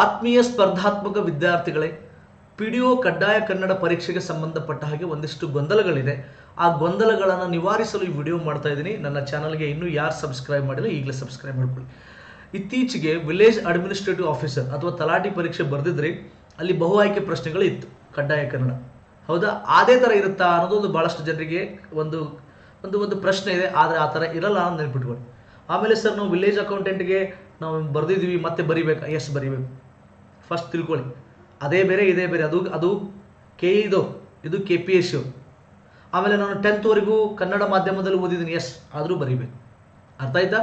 ಆತ್ಮೀಯ ಸ್ಪರ್ಧಾತ್ಮಕ ವಿದ್ಯಾರ್ಥಿಗಳೇ ಪಿ ಡಿ ಒ ಕಡ್ಡಾಯ ಕನ್ನಡ ಪರೀಕ್ಷೆಗೆ ಸಂಬಂಧಪಟ್ಟ ಹಾಗೆ ಒಂದಿಷ್ಟು ಗೊಂದಲಗಳಿದೆ. ಆ ಗೊಂದಲಗಳನ್ನು ನಿವಾರಿಸಲು ಈ ವಿಡಿಯೋ ಮಾಡ್ತಾ ಇದ್ದೀನಿ. ನನ್ನ ಚಾನಲ್ಗೆ ಇನ್ನೂ ಯಾರು ಸಬ್ಸ್ಕ್ರೈಬ್ ಮಾಡಿಲ್ಲ, ಈಗಲೇ ಸಬ್ಸ್ಕ್ರೈಬ್ ಮಾಡ್ಕೊಳ್ಳಿ. ಇತ್ತೀಚೆಗೆ ವಿಲೇಜ್ ಅಡ್ಮಿನಿಸ್ಟ್ರೇಟಿವ್ ಆಫೀಸರ್ ಅಥವಾ ತಲಾಟಿ ಪರೀಕ್ಷೆ ಬರೆದಿದ್ರೆ ಅಲ್ಲಿ ಬಹು ಆಯ್ಕೆ ಪ್ರಶ್ನೆಗಳು ಇತ್ತು, ಕಡ್ಡಾಯ ಕನ್ನಡ. ಹೌದಾ? ಅದೇ ಥರ ಇರುತ್ತಾ ಅನ್ನೋದು ಒಂದು ಭಾಳಷ್ಟು ಜನರಿಗೆ ಒಂದು ಒಂದು ಒಂದು ಪ್ರಶ್ನೆ ಇದೆ. ಆದರೆ ಆ ಥರ ಇರಲ್ಲ ಅಂತ ನೆನ್ಪಿಟ್ಕೊಳ್ಳಿ. ಆಮೇಲೆ ಸರ್, ನಾವು ವಿಲೇಜ್ ಅಕೌಂಟೆಂಟ್ಗೆ ನಾವು ಬರೆದಿದ್ದೀವಿ, ಮತ್ತೆ ಬರಿಬೇಕಾ. ಎಸ್ ಬರಿಬೇಕು. ಫಸ್ಟ್ ತಿಳ್ಕೊಳ್ಳಿ. ಅದೇ ಬೇರೆ, ಇದೇ ಬೇರೆ. ಅದು ಅದು ಕೆ ಇದು. ಇದು ಕೆ ಪಿ ಎಸ್ ಆಮೇಲೆ ನಾನು ಟೆಂತ್ವರೆಗೂ ಕನ್ನಡ ಮಾಧ್ಯಮದಲ್ಲಿ ಓದಿದ್ದೀನಿ. ಎಸ್ ಆದರೂ ಬರಿಬೇಕು. ಅರ್ಥ ಆಯ್ತಾ?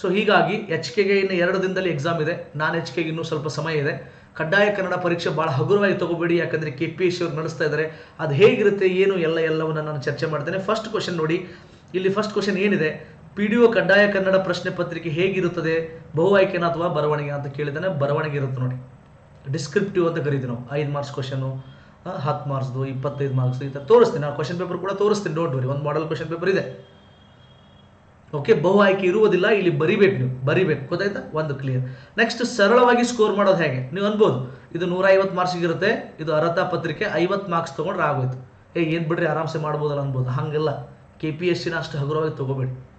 ಸೊ ಹೀಗಾಗಿ ಎಚ್ ಕೆಗೆ ಇನ್ನು ಎರಡು ದಿನದಲ್ಲಿ ಎಕ್ಸಾಮ್ ಇದೆ. ನಾನು ಎಚ್ ಕೆಗೆ ಇನ್ನೂ ಸ್ವಲ್ಪ ಸಮಯ ಇದೆ. ಕಡ್ಡಾಯ ಕನ್ನಡ ಪರೀಕ್ಷೆ ಭಾಳ ಹಗುರವಾಗಿ ತಗೋಬೇಡಿ. ಯಾಕಂದರೆ ಕೆ ಪಿ ಎಸ್ ಅವ್ರು ನಡೆಸ್ತಾ ಇದ್ದಾರೆ ಅದು ಹೇಗಿರುತ್ತೆ, ಏನು, ಎಲ್ಲ, ಎಲ್ಲವನ್ನು ನಾನು ಚರ್ಚೆ ಮಾಡ್ತೇನೆ. ಫಸ್ಟ್ ಕ್ವಶನ್ ನೋಡಿ. ಇಲ್ಲಿ ಫಸ್ಟ್ ಕ್ವಶನ್ ಏನಿದೆ? ಪಿ ಡಿ ಒ ಕಡ್ಡಾಯ ಕನ್ನಡ ಪ್ರಶ್ನೆ ಪತ್ರಿಕೆ ಹೇಗಿರುತ್ತದೆ? ಬಹು ಆಯ್ಕೆನ ಅಥವಾ ಬರವಣಿಗೆ ಅಂತ ಕೇಳಿದಾನೆ. ಬರವಣಿಗೆ ಇರುತ್ತೆ ನೋಡಿ. ಡಿಸ್ಕ್ರಿಪ್ಟಿವ್ ಅಂತ ಕರಿತೀವಿ ನಾವು. ಐದು ಮಾರ್ಕ್ಸ್ ಕ್ವಶನು ಹತ್ತು ಮಾರ್ಕ್ಸ್ದು, ಇಪ್ಪತ್ತೈದು ಮಾರ್ಕ್ಸ್ ಈ ಥರ ತೋರಿಸ್ತೀನಿ. ನಾನು ಕ್ವಶನ್ ಪೇಪರ್ ಕೂಡ ತೋರಿಸ್ತೀನಿ. ಡೋಂಟ್ ವರಿ ಒಂದು ಮಾಡಲ್ ಕ್ವಶನ್ ಪೇಪರ್ ಇದೆ. ಓಕೆ ಬಹು ಆಯ್ಕೆ ಇರುವುದಿಲ್ಲ. ಇಲ್ಲಿ ಬರಿಬೇಕು ನೀವು. ಬರಿಬೇಕು. ಗೊತ್ತಾಯ್ತಾ? ಒಂದು ಕ್ಲಿಯರ್ ನೆಕ್ಸ್ಟ್ ಸರಳವಾಗಿ ಸ್ಕೋರ್ ಮಾಡೋದು ಹೇಗೆ? ನೀವು ಅನ್ಬೋದು. ಇದು ನೂರ ಐವತ್ತು ಮಾರ್ಕ್ಸಿಗೆ ಇರುತ್ತೆ ಇದು ಅರ್ಹತಾ ಪತ್ರಿಕೆ. ಐವತ್ತು ಮಾರ್ಕ್ಸ್ ತೊಗೊಂಡ್ರೆ ಆಗೋಯ್ತು. ಏ, ಏನು ಬಿಡ್ರಿ? ಆರಾಮ್ಸೆ ಮಾಡ್ಬೋದಲ್ಲ ಅನ್ಬೋದು. ಹಾಗೆಲ್ಲ. ಕೆ ಪಿ ಎಸ್ ಸಿನ ಅಷ್ಟು ಹಗುರವಾಗಿ ತೊಗೋಬೇಡಿ.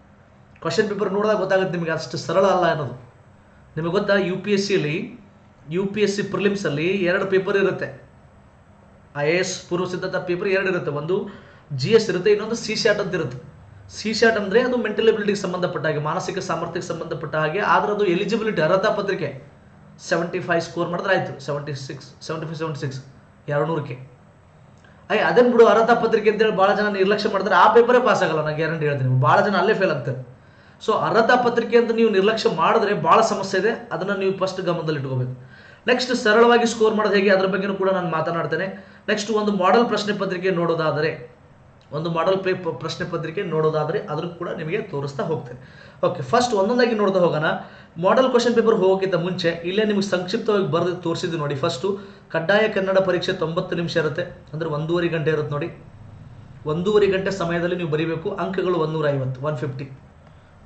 ಕ್ವಶನ್ ಪೇಪರ್ ನೋಡಿದಾಗ ಗೊತ್ತಾಗುತ್ತೆ ನಿಮಗೆ ಅಷ್ಟು ಸರಳ ಅಲ್ಲ ಅನ್ನೋದು. ನಿಮಗೆ ಗೊತ್ತಾ ಯು ಪಿ ಎಸ್ ಸಿಯಲ್ಲಿ ಯು ಪಿ ಎಸ್ ಸಿ ಪ್ರಿಲಿಮ್ಸಲ್ಲಿ ಎರಡು ಪೇಪರ್ ಇರುತ್ತೆ. ಐ ಎ ಎಸ್ ಪೂರ್ವ ಸಿದ್ಧತಾ ಪೇಪರ್ ಎರಡು ಇರುತ್ತೆ. ಒಂದು ಜಿ ಎಸ್ ಇರುತ್ತೆ, ಇನ್ನೊಂದು ಸಿ ಶಾಟ್ ಅಂತ ಇರುತ್ತೆ. ಸಿ ಶಾಟ್ ಅಂದರೆ ಅದು ಮೆಂಟಲ್ ಎಬಿಲಿಟಿಗೆ ಸಂಬಂಧಪಟ್ಟ ಹಾಗೆ, ಮಾನಸಿಕ ಸಾಮರ್ಥ್ಯಕ್ಕೆ ಸಂಬಂಧಪಟ್ಟ ಹಾಗೆ, ಆದ್ರೆ ಅದು ಎಲಿಜಿಬಿಲಿಟಿ ಅರ್ಹತಾ ಪತ್ರಿಕೆ. ಸೆವೆಂಟಿ ಫೈವ್ ಸ್ಕೋರ್ ಮಾಡಿದ್ರೆ ಆಯಿತು. Seventy six seventy five seventy six ಎರಡು ನೂರಕ್ಕೆ ಅಯ್ಯ ಅದನ್ನು ಬಿಡು, ಅರ್ಹತಾ ಪತ್ರಿಕೆ ಅಂತೇಳಿ ಭಾಳ ಜನ ನಿರ್ಲಕ್ಷ್ಯ ಮಾಡಿದ್ರೆ ಆ ಪೇಪರೇ ಪಾಸ್ ಆಗಲ್ಲ, ನಾನು ಗ್ಯಾರಂಟಿ ಹೇಳ್ತೀನಿ. ಭಾಳ ಜನ ಅಲ್ಲೇ ಫೇಲ್ ಆಗ್ತಾರೆ. ಸೊ ಅರ್ಹತಾ ಪತ್ರಿಕೆ ಅಂತ ನೀವು ನಿರ್ಲಕ್ಷ್ಯ ಮಾಡಿದ್ರೆ ಭಾಳ ಸಮಸ್ಯೆ ಇದೆ. ಅದನ್ನು ನೀವು ಫಸ್ಟ್ ಗಮನದಲ್ಲಿ ಇಟ್ಕೋಬೇಕು. ನೆಕ್ಸ್ಟ್ ಸರಳವಾಗಿ ಸ್ಕೋರ್ ಮಾಡೋದು ಹೇಗೆ? ಅದ್ರ ಬಗ್ಗೆನೂ ಕೂಡ ನಾನು ಮಾತನಾಡ್ತೇನೆ. ನೆಕ್ಸ್ಟ್ ಒಂದು ಮಾಡೆಲ್ ಪ್ರಶ್ನೆ ಪತ್ರಿಕೆ ನೋಡೋದಾದರೆ, ಒಂದು ಮಾಡೆಲ್ ಪೇ, ಪ್ರಶ್ನೆ ಪತ್ರಿಕೆ ನೋಡೋದಾದರೆ ಅದನ್ನು ಕೂಡ ನಿಮಗೆ ತೋರಿಸ್ತಾ ಹೋಗ್ತೇನೆ. ಓಕೆ ಫಸ್ಟ್ ಒಂದೊಂದಾಗಿ ನೋಡ್ತಾ ಹೋಗೋಣ. ಮಾಡೆಲ್ ಕ್ವಶನ್ ಪೇಪರ್ ಹೋಗೋಕ್ಕಿಂತ ಮುಂಚೆ, ಇಲ್ಲೇ ನಿಮಗೆ ಸಂಕ್ಷಿಪ್ತವಾಗಿ ಬರೆದು ತೋರಿಸಿದ್ದು ನೋಡಿ. ಫಸ್ಟು ಕಡ್ಡಾಯ ಕನ್ನಡ ಪರೀಕ್ಷೆ ತೊಂಬತ್ತು ನಿಮಿಷ ಇರುತ್ತೆ. ಅಂದರೆ ಒಂದೂವರೆ ಗಂಟೆ ಇರುತ್ತೆ ನೋಡಿ. ಒಂದೂವರೆ ಗಂಟೆ ಸಮಯದಲ್ಲಿ ನೀವು ಬರೀಬೇಕು. ಅಂಕಗಳು ಒಂದೂರ ಐವತ್ತು ಒನ್ ಫಿಫ್ಟಿ